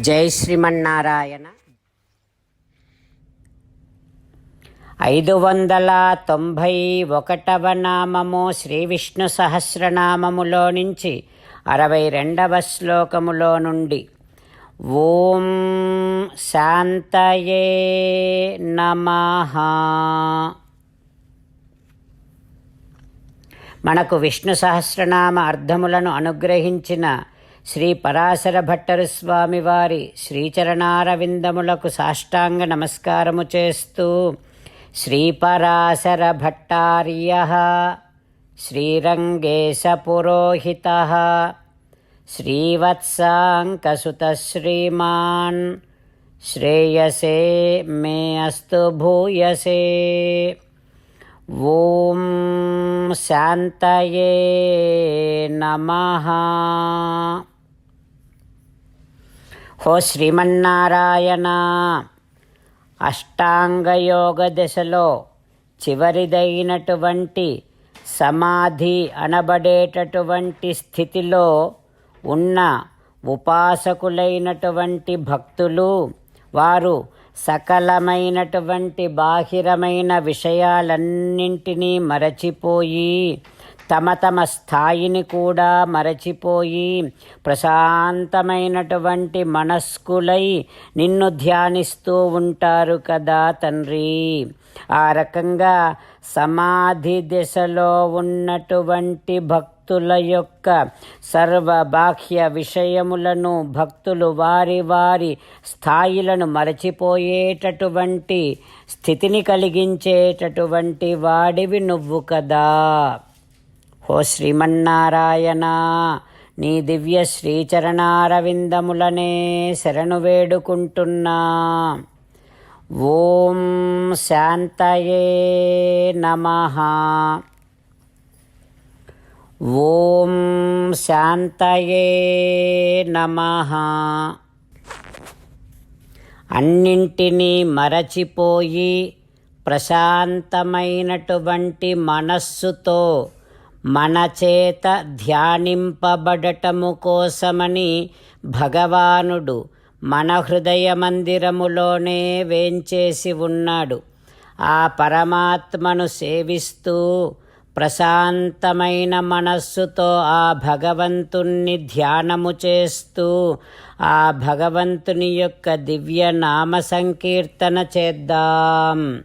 జై శ్రీమన్నారాయణ. ఐదు వందల తొంభై ఒకటవ నామము శ్రీ విష్ణు సహస్రనామములో నుంచి అరవై రెండవ శ్లోకములో నుండి ఓం శాంతయే నమ. మనకు విష్ణు సహస్రనామ అర్థములను అనుగ్రహించిన శ్రీ పరాశర భట్టరు స్వామివారి శ్రీచరణారవిందములకు సాష్టాంగ నమస్కారము చేస్తూ శ్రీ పరాశర భట్టార్య శ్రీరంగేశ పురోహిత శ్రీవత్సాంకసుత శ్రీమాన్ శ్రేయసే మే అస్తు భూయసే. ఓం శాంతయే నమః. హో శ్రీమన్నారాయణ అష్టాంగయోగ దశలో చివరిదైనటువంటి సమాధి అనబడేటటువంటి స్థితిలో ఉన్న ఉపాసకులైనటువంటి భక్తులు వారు సకలమైనటువంటి బాహిరమైన విషయాలన్నింటినీ మరచిపోయి తమ తమ స్థాయిని కూడా మరచిపోయి ప్రశాంతమైనటువంటి మనస్కులై నిన్ను ధ్యానిస్తూ ఉంటారు కదా తండ్రి. ఆ రకంగా సమాధి దిశలో ఉన్నటువంటి భక్తుల యొక్క సర్వ బాహ్య విషయములను భక్తులు వారి వారి స్థాయిలను మరచిపోయేటటువంటి స్థితిని కలిగించేటటువంటి వాడివి నువ్వు కదా. ఓ శ్రీమన్నారాయణ నీ దివ్య శ్రీచరణారవిందములనే శరణు వేడుకుంటున్నా. ఓం శాంతయే నమః. ఓం శాంతయే నమః. అన్నింటినీ మరచిపోయి ప్రశాంతమైనటువంటి మనస్సుతో మన చేత ధ్యానింపబడటము కోసమని భగవానుడు మన హృదయ మందిరములోనే వేంచేసి ఉన్నాడు. ఆ పరమాత్మను సేవిస్తూ ప్రశాంతమైన మనస్సుతో ఆ భగవంతుణ్ణి ధ్యానము చేస్తూ ఆ భగవంతుని యొక్క దివ్య నామ సంకీర్తన చేద్దాం.